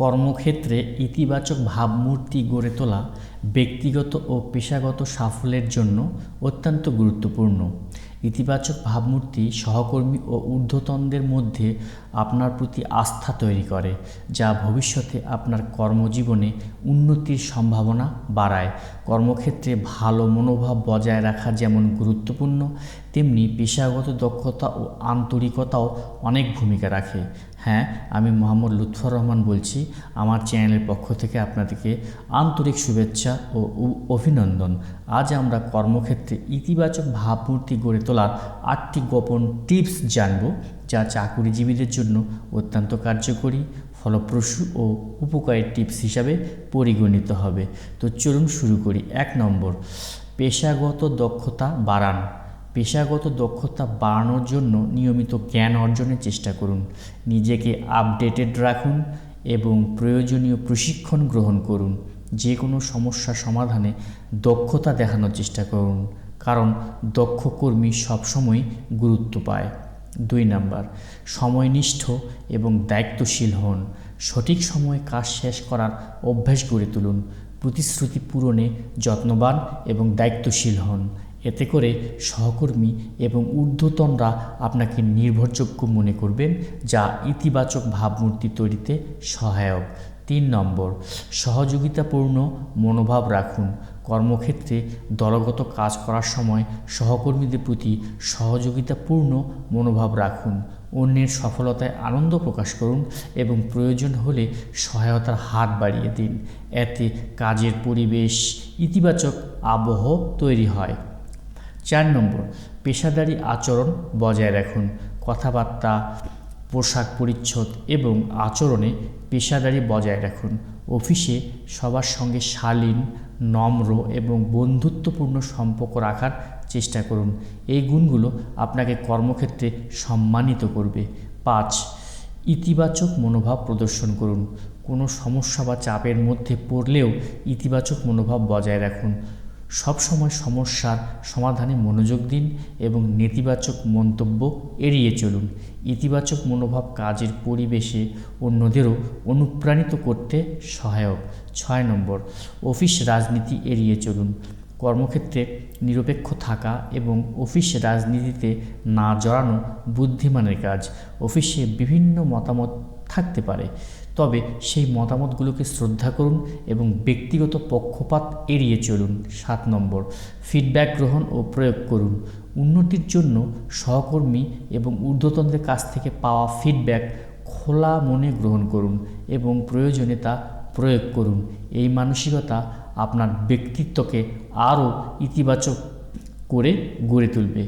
কর্মক্ষেত্রে ইতিবাচক ভাবমূর্তি গড়ে তোলা ব্যক্তিগত ও পেশাগত সাফল্যের জন্য অত্যন্ত গুরুত্বপূর্ণ। ইতিবাচক ভাবমূর্তি সহকর্মী ও ঊর্ধ্বতনদের মধ্যে আপনার প্রতি আস্থা তৈরি করে, যা ভবিষ্যতে আপনার কর্মজীবনে উন্নতির সম্ভাবনা বাড়ায়। কর্মক্ষেত্রে ভালো মনোভাব বজায় রাখা যেমন গুরুত্বপূর্ণ, তেমনি পেশাগত দক্ষতা ও আন্তরিকতাও অনেক ভূমিকা রাখে। হ্যাঁ আমি মোহাম্মদ লুৎফর রহমান বলছি। আমার চ্যানেলের পক্ষ থেকে আপনাদেরকে আন্তরিক শুভেচ্ছা ও অভিনন্দন। আজ আমরা কর্মক্ষেত্রে ইতিবাচক ভাবমূর্তি গড়ে তোলার আটটি গোপন টিপস জানব, যা চাকুরিজীবীদের জন্য অত্যন্ত কার্যকরী, ফলপ্রসূ ও উপকারী টিপস হিসাবে পরিগণিত হবে। তো চলুন শুরু করি। এক নম্বর, পেশাগত দক্ষতা বাড়ান। পেশাগত দক্ষতা বাড়ানোর জন্য নিয়মিত জ্ঞান অর্জনের চেষ্টা করুন। নিজেকে আপডেটেড রাখুন এবং প্রয়োজনীয় প্রশিক্ষণ গ্রহণ করুন। যে কোনো সমস্যা সমাধানে দক্ষতা দেখানোর চেষ্টা করুন, কারণ দক্ষ কর্মী সবসময় গুরুত্ব পায়। দুই নাম্বার, সময়নিষ্ঠ এবং দায়িত্বশীল হন। সঠিক সময়ে কাজ শেষ করার অভ্যাস গড়ে তুলুন। প্রতিশ্রুতি পূরণে যত্নবান এবং দায়িত্বশীল হন। এতে করে সহকর্মী এবং ঊর্ধ্বতনরা আপনাকে নির্ভরযোগ্য মনে করবেন, যা ইতিবাচক ভাবমূর্তি তৈরিতে সহায়ক। তিন নম্বর, সহযোগিতাপূর্ণ মনোভাব রাখুন। কর্মক্ষেত্রে দলগত কাজ করার সময় সহকর্মীদের প্রতি সহযোগিতাপূর্ণ মনোভাব রাখুন। অন্যের সফলতায় আনন্দ প্রকাশ করুন এবং প্রয়োজন হলে সহায়তার হাত বাড়িয়ে দিন। এতে কাজের পরিবেশ ইতিবাচক আবহ তৈরি হয়। চার নম্বর, পেশাদারি আচরণ বজায় রাখুন। কথাবার্তা, পোশাক পরিচ্ছদ এবং আচরণে পেশাদারি বজায় রাখুন। অফিসে সবার সঙ্গে শালীন, নম্র এবং বন্ধুত্বপূর্ণ সম্পর্ক রাখার চেষ্টা করুন। এই গুণগুলো আপনাকে কর্মক্ষেত্রে সম্মানিত করবে। পাঁচ, ইতিবাচক মনোভাব প্রদর্শন করুন। কোনো সমস্যা বা চাপের মধ্যে পড়লেও ইতিবাচক মনোভাব বজায় রাখুন। সবসময় সমস্যার সমাধানে মনোযোগ দিন এবং নেতিবাচক মন্তব্য এড়িয়ে চলুন। ইতিবাচক মনোভাব কাজের পরিবেশে অন্যদেরও অনুপ্রাণিত করতে সহায়ক। ছয় নম্বর, অফিস রাজনীতি এড়িয়ে চলুন। কর্মক্ষেত্রে নিরপেক্ষ থাকা এবং অফিস রাজনীতিতে না জড়ানো বুদ্ধিমানের কাজ। অফিসে বিভিন্ন মতামত থাকতে পারে, তবে সেই মতামতগুলোকে শ্রদ্ধা করুন এবং ব্যক্তিগত পক্ষপাত এড়িয়ে চলুন। সাত নম্বর ফিডব্যাক গ্রহণ ও প্রয়োগ করুন। উন্নতির জন্য সহকর্মী এবং ঊর্ধ্বতনদের কাছ থেকে পাওয়া ফিডব্যাক খোলা মনে গ্রহণ করুন এবং প্রয়োজনে তা প্রয়োগ করুন। এই মানসিকতা আপনার ব্যক্তিত্বকে আরও ইতিবাচক করে গড়ে তুলবে।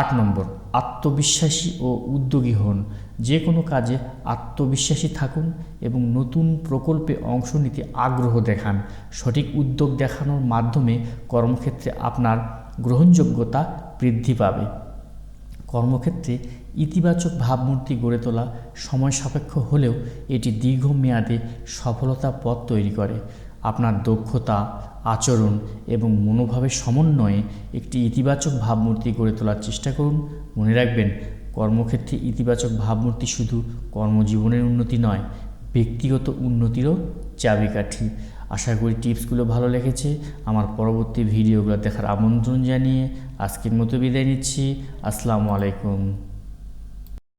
আট নম্বর, আত্মবিশ্বাসী ও উদ্যোগী হন। যে কোনো কাজে আত্মবিশ্বাসী থাকুন এবং নতুন প্রকল্পে অংশ নিতে আগ্রহ দেখান। সঠিক উদ্যোগ দেখানোর মাধ্যমে কর্মক্ষেত্রে আপনার গ্রহণযোগ্যতা বৃদ্ধি পাবে। কর্মক্ষেত্রে ইতিবাচক ভাবমূর্তি গড়ে তোলা সময় সাপেক্ষ হলেও এটি দীর্ঘমেয়াদে সফলতা পথ তৈরি করে। আপনার দক্ষতা, আচরণ এবং মনোভাবের সমন্বয়ে একটি ইতিবাচক ভাবমূর্তি গড়ে তোলার চেষ্টা করুন। মনে রাখবেন, কর্মক্ষেত্রে ইতিবাচক ভাবমূর্তি শুধু কর্মজীবনের উন্নতি নয়, ব্যক্তিগত উন্নতিরও চাবিকাঠি। আশা করি টিপসগুলো ভালো লেগেছে। আমার পরবর্তী ভিডিওগুলো দেখার আমন্ত্রণ জানিয়ে আজকের মতো বিদায় নিচ্ছি। আসসালামু আলাইকুম।